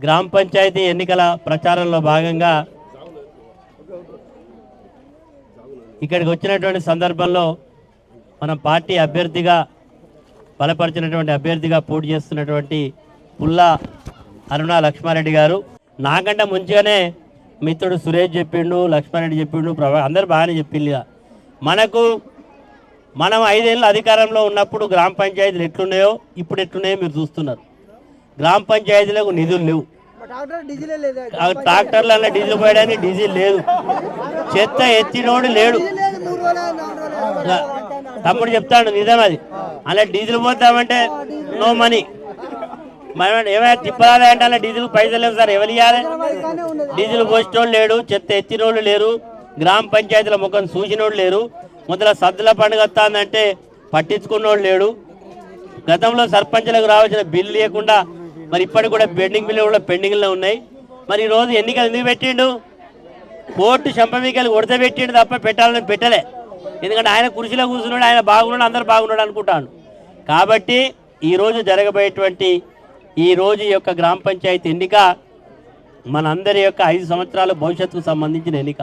గ్రామ పంచాయతీ ఎన్నికల ప్రచారంలో భాగంగా ఇక్కడికి వచ్చినటువంటి సందర్భంలో మనం పార్టీ అభ్యర్థిగా బలపరిచినటువంటి అభ్యర్థిగా పోటీ చేస్తున్నటువంటి పుల్లా అరుణ లక్ష్మారెడ్డి గారు. నాకంటే ముందుగానే మిత్రుడు సురేష్ చెప్పిండు లక్ష్మారెడ్డి చెప్పిండు ప్రభా అందరు బాగానే చెప్పింది మనకు మనం ఐదేళ్ళు అధికారంలో ఉన్నప్పుడు గ్రామ పంచాయతీలు ఎట్లున్నాయో ఇప్పుడు ఎట్లున్నాయో మీరు చూస్తున్నారు. గ్రామ పంచాయతీలకు నిధులు లేవు. డాక్టర్ డీజిలే ట్రాక్టర్లలో పోయడానికి డీజిల్ లేదు. చెత్త ఎత్తినోడు లేడు. తమ్ముడు చెప్తాడు నిజం అది. అలా డీజిల్ పోద్దామంటే నో మనీ మనం ఏమైనా తిప్పరాలే అంటే అలా డీజిల్ పైసలు లేవు సార్ ఎవరు ఇవ్వాలి కానీ ఉన్నది. డీజిల్ పోసినోళ్ళు లేడు చెత్త ఎత్తినోళ్ళు లేరు గ్రామ పంచాయతీల ముఖం చూసినోళ్ళు లేరు. మొదల సద్దుల పండుగ వస్తుందంటే పట్టించుకున్నోళ్ళు లేడు. గతంలో సర్పంచ్లకు రావాల్సిన బిల్లు లేకుండా మరి ఇప్పటికి కూడా పెండింగ్ బిల్లు కూడా పెండింగ్లో ఉన్నాయి. మరి ఈ రోజు ఎన్నికలు ఎందుకు పెట్టిండు? కోర్టు చంపమీకలు ఉడత పెట్టిండు తప్ప పెట్టాలని పెట్టలే. ఎందుకంటే ఆయన కుర్చీలో కూర్చున్నాడు ఆయన బాగున్నాడు అందరు బాగున్నాడు అనుకుంటాను. కాబట్టి ఈరోజు జరగబోయేటువంటి ఈ రోజు యొక్క గ్రామ పంచాయతీ ఎన్నిక మనందరి యొక్క ఐదు సంవత్సరాల భవిష్యత్తుకు సంబంధించిన ఎన్నిక.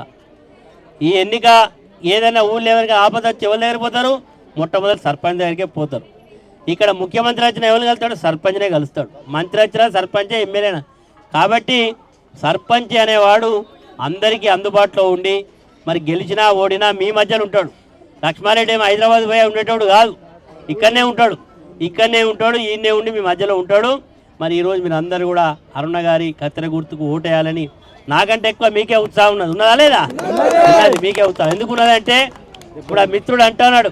ఈ ఎన్నిక ఏదైనా ఊళ్ళో ఎవరికి ఆపద వచ్చి ఎవరి దగ్గర పోతారు? మొట్టమొదటి సర్పంచ్ దగ్గరికే పోతారు. ఇక్కడ ముఖ్యమంత్రి వచ్చిన ఎవరు కలుస్తాడు? సర్పంచ్నే కలుస్తాడు. మంత్రి వచ్చినా సర్పంచే ఎమ్మెల్యేనా? కాబట్టి సర్పంచ్ అనేవాడు అందరికీ అందుబాటులో ఉండి మరి గెలిచినా ఓడినా మీ మధ్యలో ఉంటాడు. లక్ష్మారెడ్డి ఏమో హైదరాబాద్ పోయి ఉండేటోడు కాదు. ఇక్కడనే ఉంటాడు. ఇక్కడనే ఉంటాడు ఈయనే ఉండి మీ మధ్యలో ఉంటాడు. మరి ఈరోజు మీరు అందరూ కూడా అరుణ గారి కత్తెర గుర్తుకు ఓటేయాలని నాకంటే ఎక్కువ మీకే ఉత్సాహం ఉన్నది. ఉన్నదా లేదా? ఉన్నది మీకే ఉత్సాహం. ఎందుకు ఉన్నదంటే ఇప్పుడు ఆ మిత్రుడు అంటున్నాడు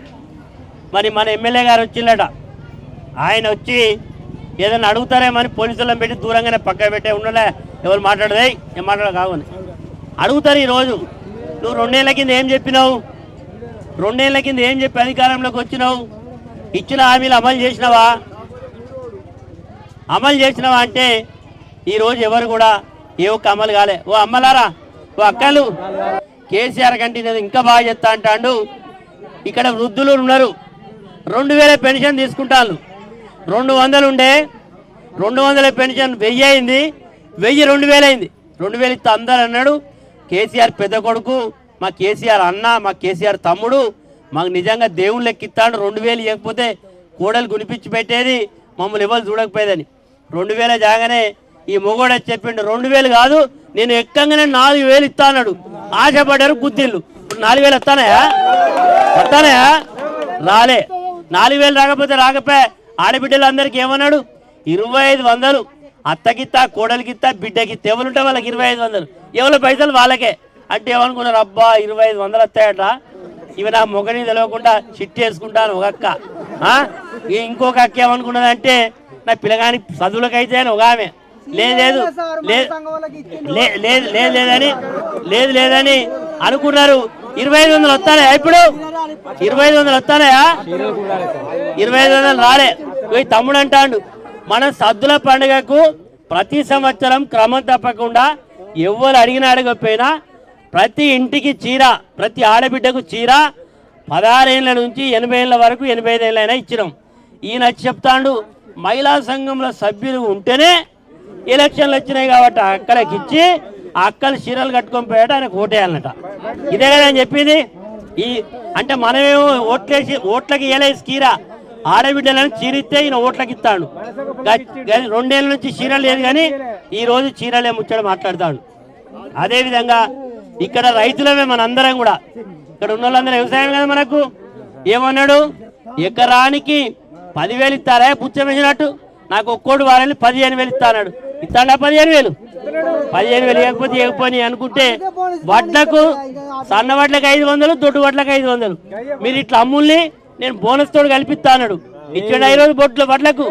మరి మన ఎమ్మెల్యే గారు వచ్చిందట ఆయన వచ్చి ఏదైనా అడుగుతారేమని పోలీసులను పెట్టి దూరంగానే పక్క పెట్టే ఉండలే. ఎవరు మాట్లాడదే? ఏం మాట్లాడ కావని అడుగుతారు ఈరోజు. నువ్వు రెండేళ్ళ కింద ఏం చెప్పినావు? రెండేళ్ళ కింద ఏం చెప్పి అధికారంలోకి వచ్చినావు? ఇచ్చిన హామీలు అమలు చేసినావా? అమలు చేసినావా అంటే ఈరోజు ఎవరు కూడా ఏ ఒక్క అమలు కాలే. ఓ అమ్మలారా ఓ అక్కలు. కేసీఆర్ కంటే నేను ఇంకా బాగా చెప్తా అంటాడు. ఇక్కడ వృద్ధులు ఉన్నారు. రెండు వేల పెన్షన్ తీసుకుంటాను రెండు వందలు ఉండే రెండు వందల పెన్షన్ వెయ్యి అయింది వెయ్యి రెండు వేలు అయింది. రెండు వేలు ఇస్తే అందరు అన్నాడు కేసీఆర్ పెద్ద కొడుకు మా కేసీఆర్ అన్న మా కేసీఆర్ తమ్ముడు మాకు నిజంగా దేవుని లెక్కిస్తాడు రెండు వేలు ఇవ్వకపోతే కోడలు గునిపించి పెట్టేది మమ్మల్ని ఎవరు చూడకపోయేదని. రెండు వేల జాగానే ఈ మొగోడ చెప్పిండు రెండు వేలు కాదు నేను ఎక్కంగానే నాలుగు వేలు ఇస్తా అన్నాడు. ఆశపడ్డారు గుద్దిళ్ళు ఇప్పుడు నాలుగు వేలు వస్తానయా? వస్తానయా? రాలే. నాలుగు వేలు రాకపోతే రాకపోయా ఆడబిడ్డలు అందరికి ఏమన్నాడు? ఇరవై ఐదు వందలు. అత్తకిత్తా కోడలికిత్తా బిడ్డకి ఎవరుంటే వాళ్ళకి ఇరవై ఐదు వందలు. ఎవరి పైసలు వాళ్ళకే. అంటే ఏమనుకున్నారు? అబ్బా ఇరవై ఐదు వందలు వస్తాయట ఇవి నా మొగని తెలియకుండా చిట్టి వేసుకుంటాను ఒక అక్క. ఆ? ఇంకొక అక్క ఏమనుకున్నదంటే నా పిల్లగాని చదువులకైతే అని ఒక ఆమె. లేదు లేదు లేదు లే- లేదు లేదని లేదు లేదని అనుకున్నారు. ఇరవై ఐదు వందలు వస్తానయా ఇప్పుడు ఇరవై ఐదు వందలు వస్తానయా ఇరవై ఐదు వందలు రాలే. పోయి తమ్ముడు అంటాడు మన సద్దుల పండుగకు ప్రతి సంవత్సరం క్రమం తప్పకుండా ఎవరు అడిగినా అడగకపోయినా ప్రతి ఇంటికి చీర ప్రతి ఆడబిడ్డకు చీర పదహారేళ్ళ నుంచి ఎనభై ఏళ్ళ వరకు ఎనభై ఐదు ఏళ్ళైనా ఇచ్చినాం. ఈయన చెప్తాడు మహిళా సంఘంలో సభ్యులు ఉంటేనే ఎలక్షన్లు వచ్చినాయి కాబట్టి ఆ అక్కలకి ఇచ్చి ఆ అక్కలు చీరలు కట్టుకొని పోయాడు ఆయనకు ఓటేయాలన్నట. ఇదే కదా అని చెప్పింది? ఈ అంటే మనమేమో ఓట్లేసి ఓట్లకి వేయలేదు చీర. ఆడబిడ్డలను చీరిస్తే ఈయన ఓట్లకి ఇస్తాడు రెండేళ్ళ నుంచి చీర లేదు కానీ ఈ రోజు చీరలే ముచ్చట మాట్లాడతాడు. అదేవిధంగా ఇక్కడ రైతులమే మనందరం కూడా. ఇక్కడ ఉన్న వాళ్ళందరూ వ్యవసాయం కదా మనకు? ఏమన్నాడు? ఎకరానికి పదివేలు ఇస్తారా? పుచ్చమేసినట్టు నాకు ఒక్కోడు వారాన్ని పదిహేను వేలు ఇస్తా అన్నాడు ఇస్తాడా? పదిహేను వేలు. పదిహేను వేలు ఇవ్వకపోతే ఇవ్వకపోని అనుకుంటే వడ్లకు సన్న వడ్లకు ఐదు వందలు దొడ్డు వడ్లకు ఐదు వందలు. మీరు ఇట్లా అమ్ముల్ని నేను బోనస్ తోడు కల్పిస్తా అన్నాడు. ఇచ్చాడు ఈ రోజు బొట్లు వడ్లకు.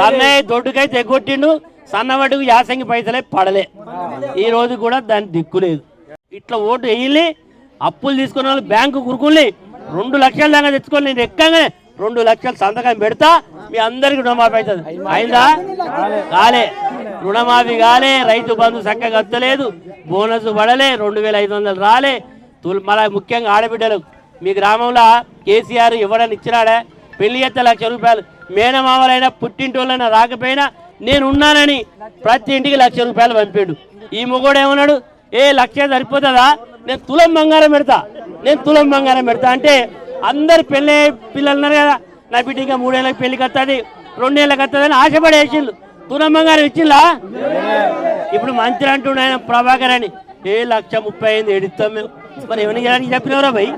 సన్నయ్య దొడ్డుకైతే ఎగ్గొట్టిండు. సన్న వడ్డుకు యాసంగి పైసలే పడలే. ఈ రోజు కూడా దాని దిక్కు లేదు. ఇట్లా ఓటు వేయాలి అప్పులు తీసుకున్న వాళ్ళు బ్యాంకు కురుకుల్ని రెండు లక్షల దాకా తెచ్చుకొని నేను ఎక్కగానే రెండు లక్షలు సంతకం పెడతా మీ అందరికి రుణమాఫీ అవుతుంది. అయిందా? కాలే. రుణమాఫీ కాలే రైతు బంధు చక్కగా వస్తలేదు. బోనస్ పడలే రెండు వేల ఐదు వందలు రాలే. తుల్ మళ్ళా ముఖ్యంగా ఆడబిడ్డలు మీ గ్రామంలో కేసీఆర్ ఇవ్వడానికి ఇచ్చినాడే? పెళ్ళి ఎత్తే లక్ష రూపాయలు. మేనమామలైనా పుట్టింటోళ్ళైనా రాకపోయినా నేను ఉన్నానని ప్రతి ఇంటికి లక్ష రూపాయలు పంపాడు. ఈ మొగోడు ఏమన్నాడు? ఏ లక్ష సరిపోతుందా? నేను తులం బంగారం పెడతా. నేను తులం బంగారం పెడతా. అంటే అందరు పెళ్ళి పిల్లలు ఉన్నారు కదా. నా బిడ్డ ఇంకా మూడేళ్ళకి పెళ్ళికి వస్తుంది రెండేళ్ళకి వస్తుంది అని ఆశపడేసిళ్ళు వేసిండు గారు ఇచ్చిందా? ఇప్పుడు మంత్రి అంటుండే ఆయన ప్రభాకర్ అని. ఏ లక్ష ముప్పై ఐదు ఎడుస్తాం మేము. మరి ఏమైనా చేయడానికి చెప్పినవరా భయ్?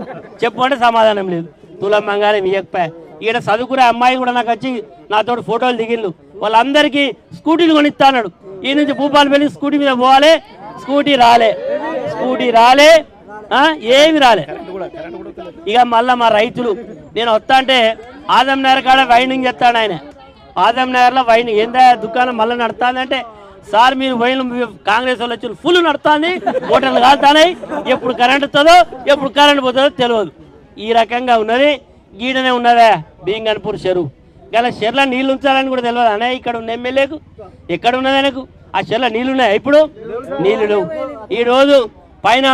చెప్పమంటే సమాధానం లేదు. తులం బంగారం ఇవ్వకపోయా ఈడ చదువుకునే అమ్మాయి కూడా నాకు వచ్చి నాతో ఫోటోలు దిగిళ్ళు వాళ్ళందరికీ స్కూటీలు కొనిస్తాడు ఈ నుంచి భూపాలపల్లి స్కూటీ మీద పోవాలి స్కూటీ రాలే. స్కూటీ రాలే ఏమి రాలే. ఇక మళ్ళా మా రైతులు నేను వస్తా అంటే ఆదం నగర్ కాడ చేస్తాడు ఆయన. ఆదం నగర్లో వైన్ ఏందా దుకాణం మళ్ళీ నడుతుందంటే సార్ మీరు వైన్ కాంగ్రెస్ వాళ్ళు వచ్చి ఫుల్ నడుతుంది ఓటర్లు కాలుతాయి ఎప్పుడు కరెంట్ వస్తుందో ఎప్పుడు కరెంట్ పోతుందో తెలియదు. ఈ రకంగా ఉన్నది. గీడనే ఉన్నదా బీంగన్పూర్ చెరువు. గల చెర్ల నీళ్ళు ఉంచాలని కూడా తెలియదు. అనే ఇక్కడ ఉన్న ఎమ్మెల్యేకు ఎక్కడ ఉన్నది ఆయనకు? ఆ చెర్ల నీళ్ళు ఉన్నాయా. ఇప్పుడు నీళ్ళు లేవు. ఈ రోజు పైన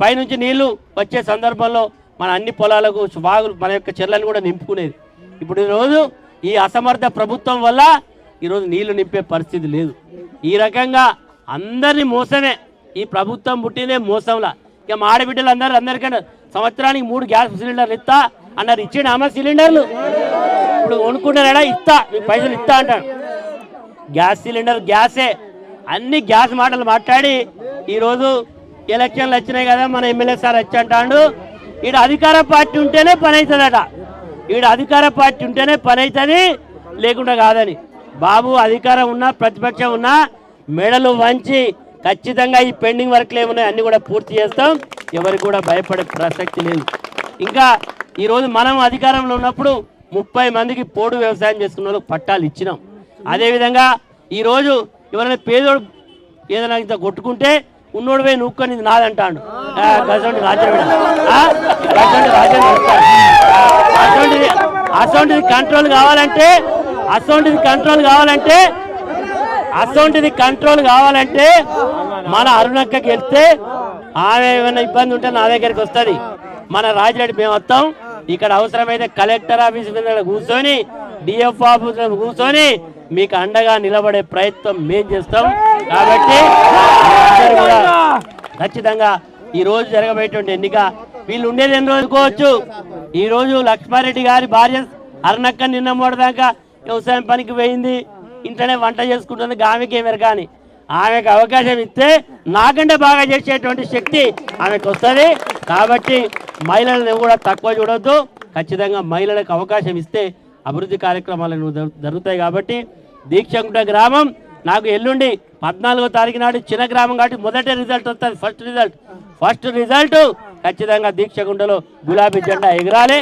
పైనుంచి నీళ్ళు వచ్చే సందర్భంలో మన అన్ని పొలాలకు బాగులు మన యొక్క చెర్లను కూడా నింపుకునేది. ఇప్పుడు ఈరోజు ఈ అసమర్థ ప్రభుత్వం వల్ల ఈరోజు నీళ్ళు నింపే పరిస్థితి లేదు. ఈ రకంగా అందరినీ మోసమే. ఈ ప్రభుత్వం పుట్టిందే మోసంలా. ఇక మా ఆడబిడ్డలు అందరూ అందరికన్నా సంవత్సరానికి మూడు గ్యాస్ సిలిండర్లు ఇస్తా అన్నారు. ఇచ్చిండు ఆమె సిలిండర్లు? ఇప్పుడు కొనుక్కున్నారా ఇస్తా. మీకు పైసలు ఇస్తా అంటాడు గ్యాస్ సిలిండర్ గ్యాసే. అన్ని గ్యాస్ మాటలు మాట్లాడి ఈరోజు ఎలక్షన్లు వచ్చినాయి కదా మన ఎమ్మెల్యే సార్ వచ్చి అంటాడు. ఈడ అధికార పార్టీ ఉంటేనే పని అవుతుందట. ఈడ అధికార పార్టీ ఉంటేనే పని అవుతుంది లేకుండా కాదని. బాబు అధికారం ఉన్నా ప్రతిపక్షం ఉన్నా మెడలు వంచి ఖచ్చితంగా ఈ పెండింగ్ వర్క్లు ఏమున్నాయి అన్నీ కూడా పూర్తి చేస్తాం. ఎవరికి కూడా భయపడే ప్రసక్తి లేదు. ఇంకా ఈరోజు మనం అధికారంలో ఉన్నప్పుడు ముప్పై మందికి పోడు వ్యవసాయం చేసుకున్న వాళ్ళకి పట్టాలు ఇచ్చినాం. అదేవిధంగా ఈరోజు ఎవరైనా పేదోడు ఏదైనా ఇంత కొట్టుకుంటే ఉన్నోడు పోయి నూక్కొని నాదంటాడు. ఆ, గసంటి రాజ్యం రాజ్యం అసౌంటిది కంట్రోల్ కావాలంటే అసౌంటిది కంట్రోల్ కావాలంటే అసౌంటిది కంట్రోల్ కావాలంటే మన అరుణక్కకి వెళ్తే ఆమె ఏమైనా ఇబ్బంది ఉంటే నా దగ్గరికి వస్తుంది. మన రాజిరెడ్డి మేము వస్తాం. ఇక్కడ అవసరమైతే కలెక్టర్ ఆఫీస్ మీద కూర్చొని డిఎఫ్ ఆఫీస్ మీద కూర్చొని మీకు అండగా నిలబడే ప్రయత్నం మేం చేస్తాం. కాబట్టి కూడా ఖచ్చితంగా ఈ రోజు జరగబోయేటువంటి ఎన్నిక వీళ్ళు ఉండేది ఎన్ని రోజుకోవచ్చు ఈ రోజు లక్ష్మారెడ్డి గారి భార్య అరుణక్క నిన్న మూడదాకా వ్యవసాయం పనికి పోయింది. ఇంట్లోనే వంట చేసుకుంటుంది ఆమెకి ఏమరు కానీ. ఆమెకు అవకాశం ఇస్తే నాకంటే బాగా చేసేటువంటి శక్తి ఆమెకు వస్తుంది. కాబట్టి మహిళలను కూడా తక్కువ చూడొద్దు. ఖచ్చితంగా మహిళలకు అవకాశం ఇస్తే అభివృద్ధి కార్యక్రమాలు జరుగుతాయి కాబట్టి దీక్షకుంట గ్రామం. నాకు ఎల్లుండి పద్నాలుగో తారీఖు నాడు చిన్న గ్రామం కాబట్టి మొదటి రిజల్ట్ వస్తుంది. First result. ఫస్ట్ రిజల్ట్ ఖచ్చితంగా దీక్షకుంటలో గులాబీ జెండా ఎగరాలి.